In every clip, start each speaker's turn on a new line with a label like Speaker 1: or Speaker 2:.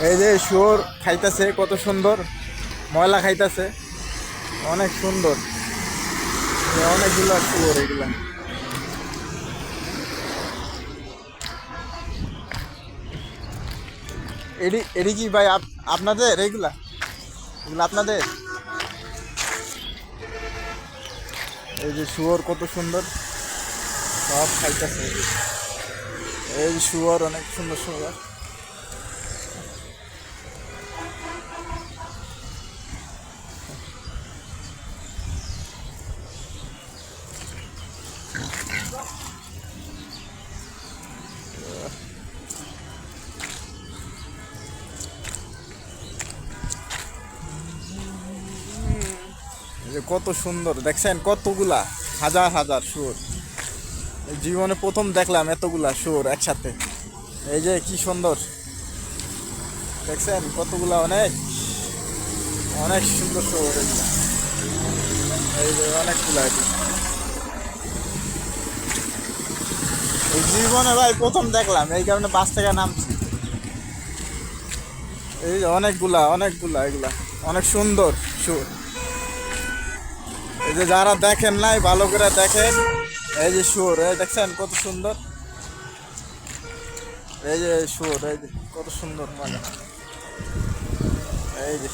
Speaker 1: এই যে শুয়োর খাইতেছে, কত সুন্দর। ময়লা খাইতেছে। অনেক সুন্দর। অনেকগুলো শুয়োর এগুলা এডি এডি কি ভাই, আপ- আপনাদের এইগুলা? এগুলো আপনাদের? এই যে শুয়োর কত সুন্দর। সব খাইতেছে। এই শুয়োর অনেক সুন্দর সুন্দর। যে কত সুন্দর, দেখছেন? কতগুলা? হাজার হাজার, সুর। জীবনে প্রথম দেখলাম এতগুলা সুর একসাথে। এই যে কি সুন্দর। দেখছেন? কতগুলা অনেক? অনেক সুন্দর সুর এগুলা। এই যে অনেকগুলা জীবনে ভাই প্রথম দেখলাম, এই কারণে বাস থেকে নামছি। এই অনেকগুলা অনেকগুলা এগুলা। অনেক সুন্দর সুর। এই যে যারা দেখেন নাই, ভালো করে দেখেন। এই যে সুর এই দেখছেন কত সুন্দর? এই যে সুর এই যে কত সুন্দর মানে এই যে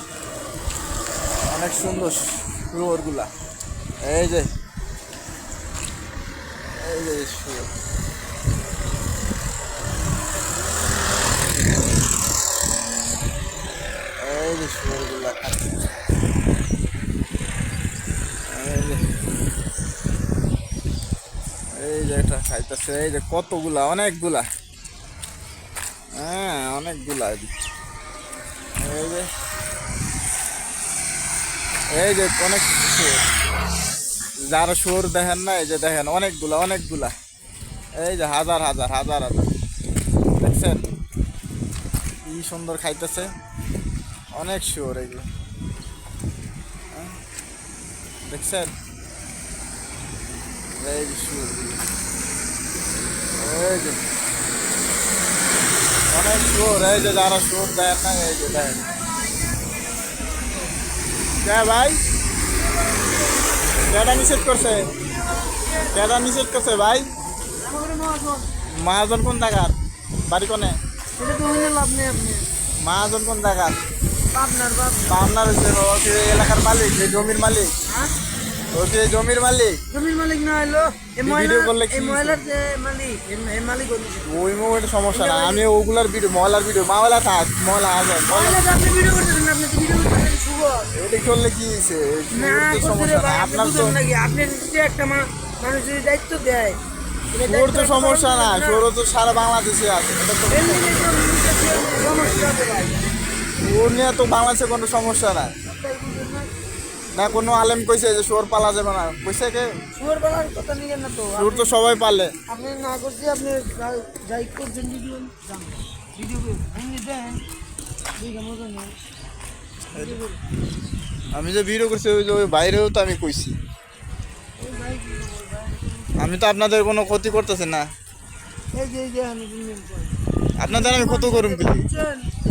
Speaker 1: অনেক সুন্দর সুরগুলা এই যে এই যে সুর এই যে সুরগুলা এই যে এই যে এটা খাইতেছে, এই যে কতগুলা, অনেকগুলা। হ্যাঁ অনেকগুলা এই যে। এই যে অনেক যারা শুয়োর দেখেন না, এই যে দেখেন, অনেকগুলা অনেকগুলা। এই যে হাজার হাজার হাজার হাজার। দেখছেন? কি সুন্দর খাইতেছে। অনেক শুয়োর এগুলো। হ্যাঁ? দেখছেন? এই শুয়োরগুলো এই যে অনেক শুয়োর এই যে যারা শুয়োর দেয় না এই যে দেয় কে ভাই কেটা নিষেধ করছে কেটা নিষেধ করছে ভাই মহাজন কোন জায়গার বাড়ি কোনে মহাজন কোন জায়গার ও কি এলাকার মালিক জমির মালিক জমির মালিক।
Speaker 2: জমির মালিক না হইল এই
Speaker 1: এই ভিডিও করলে কি
Speaker 2: ময়লার যে মালিক এই- এই মালিক
Speaker 1: ওই মোমেন্টে সমস্যা না আমি ওগুলার ভিডিও মহলার ভিডিও মাওলা থাক
Speaker 2: ময়লা তো আপনি ভিডিও করতেছেন আপনি তো ভিডিও করতেছেন শুভ।
Speaker 1: এটা করলে কি
Speaker 2: করতে
Speaker 1: সমস্যা না আপনার তো
Speaker 2: আপনি যদি একটা মা- মানুষ যদি দায়িত্ব দেয়। এটা
Speaker 1: তো সমস্যা না
Speaker 2: পালন
Speaker 1: তো সারা বাংলাদেশে আছে
Speaker 2: আছে
Speaker 1: ওর নিয়ে তো বাংলাদেশে কোনো সমস্যা নাই।
Speaker 2: না?
Speaker 1: না কোনো আলেম কইছে যে সোর পালা যাবে না। কইছে কে?
Speaker 2: শুয়োর পালার কথা নিয়েন না তো।
Speaker 1: সোর তো সবাই পালে।
Speaker 2: আপনি না করছি আপনি যাই- করছেন ভিডিও যান। ভিডিও করে এমনি দেন।
Speaker 1: আমি যে ভিডিও করছি ওই যে ওই বাইরেও তো আমি কইছি।
Speaker 2: কি?
Speaker 1: আমি তো আপনাদের কোনো ক্ষতি করতেছি না।
Speaker 2: এই যে এই যে আমি শুনলেন কই।
Speaker 1: আপনাদের আমি ক্ষতি করুম কি?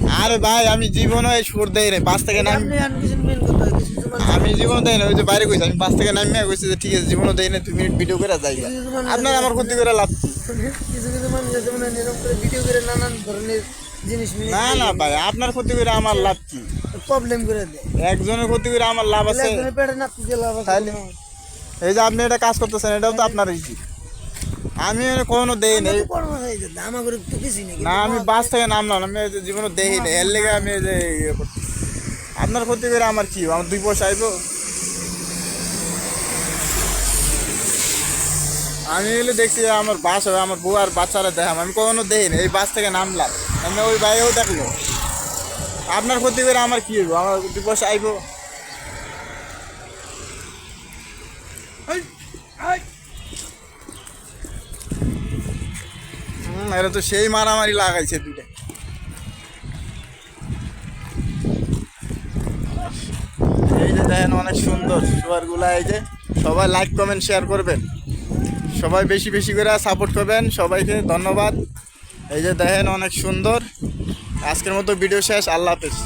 Speaker 1: আরে ভাই আমি জীবনে সুর দেই রে বাস থেকে নাম
Speaker 2: আপনি আমি
Speaker 1: জীবন দেই না ওই যে বাইরে কইছি আমি বাস থেকে নামিয়ে কইছি যে ঠিক আছে জীবনও দেই না দুই মিনিট ভিডিও করে যাই আপনার আমার ক্ষতি করে লাভ কি?
Speaker 2: কিছু কিছু মানুষ আছে মানে করে ভিডিও করে নানান ধরনের জিনিস
Speaker 1: না না ভাই আপনার ক্ষতি করে আমার লাভ কি
Speaker 2: প্রবলেম করে দেয়
Speaker 1: একজনের ক্ষতি করে আমার লাভ আছে তাহলে? এই যে আপনি এটা কাজ করতেছেন এটাও তো আপনার ইজি আমি কোনো দেই নাই না আমি বাস থেকে নামলাম আমি জীবনে দেখি নাই এর লেগে আমি এই যে ইয়ে। আপনার ক্ষতি করে আমার কি আমার দুই পয়সা আইব। আমি এলে দেখছি আমার বাস হবে, আমার বউ আর বাচ্চারা দেখাম। আমি কখনো দেখি না এই বাস থেকে নামলাম। আমি ওই বাইরেও দেখল। আপনার ক্ষতি করে আমার কি হইব? আমার দুই পয়সা আইব। এরা তো সেই মারামারি লাগাইছে দুইটা। এই যে দেখেন অনেক সুন্দরগুলা এই যে সবাই লাইক কমেন্ট শেয়ার করবেন। সবাই বেশি বেশি করে সাপোর্ট করবেন। সবাইকে ধন্যবাদ। এই যে দেখেন অনেক সুন্দর। আজকের মতো ভিডিও শেষ। আল্লাহ হাফেজ।